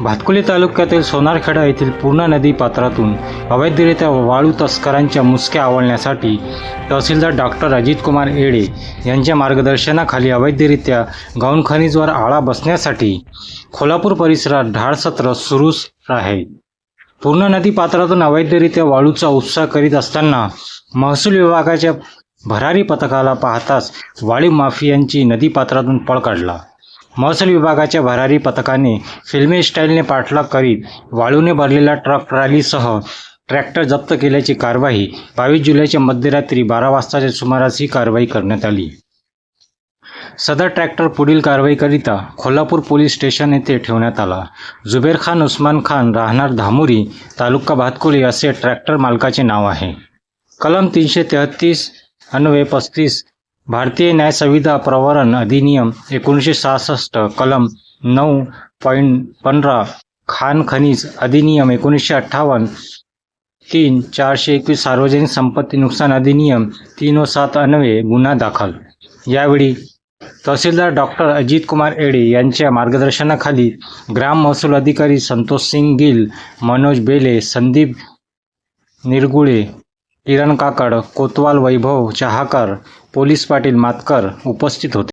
भातकुली तालुक्यातील सोनारखेडा येथील पूर्णा नदी पात्रातून अवैधरित्या वाळू तस्करांच्या मुसक्या आवळण्यासाठी तहसीलदार डॉक्टर अजित कुमार येडे यांच्या मार्गदर्शनाखाली अवैधरित्या गौण खनिजवर आळा बसण्यासाठी कोल्हापूर परिसरात ढाळ सत्र सुरूच आहे. पूर्णा नदी पात्रातून अवैधरित्या वाळूचा उत्साह करीत असताना महसूल विभागाच्या भरारी पथकाला पाहताच वाळू माफियांची नदी पात्रातून पळ काढला. महसूल विभागाच्या भरारी पथकाने फिल्मी स्टाईलने पाठलाग करीत वाळूने भरलेला ट्रक ट्रॉलीसह ट्रॅक्टर जप्त केल्याची कारवाई बावीस जुलैच्या मध्यरात्री बारा वाजताच्या सुमारास ही कारवाई करण्यात आली. सदर ट्रॅक्टर पुढील कारवाईकरिता कोल्हापूर पोलीस स्टेशन येथे ठेवण्यात आला. जुबेर खान उस्मान खान राहणार धामुरी तालुका भातकुली असे ट्रॅक्टर मालकाचे नाव आहे. कलम तीनशे तेहतीस अन्वय पस्तीस भारतीय न्यायसंहिता प्रवरण अधिनियम एकोणीसशे सहासष्ट कलम नऊ पॉईंट पंधरा खान खनिज अधिनियम एकोणीसशे अठ्ठावन्न तीन चारशे एकवीस सार्वजनिक संपत्ती नुकसान अधिनियम तीन व सात अन्वे गुन्हा दाखल. यावेळी तहसीलदार डॉक्टर अजित कुमार एडे यांच्या मार्गदर्शनाखाली ग्राम महसूल अधिकारी संतोष सिंग गिल मनोज बेले संदीप निरगुळे किरण काकड कोतवाल वैभव चहाकर पोलीस पाटील मातकर उपस्थित होते.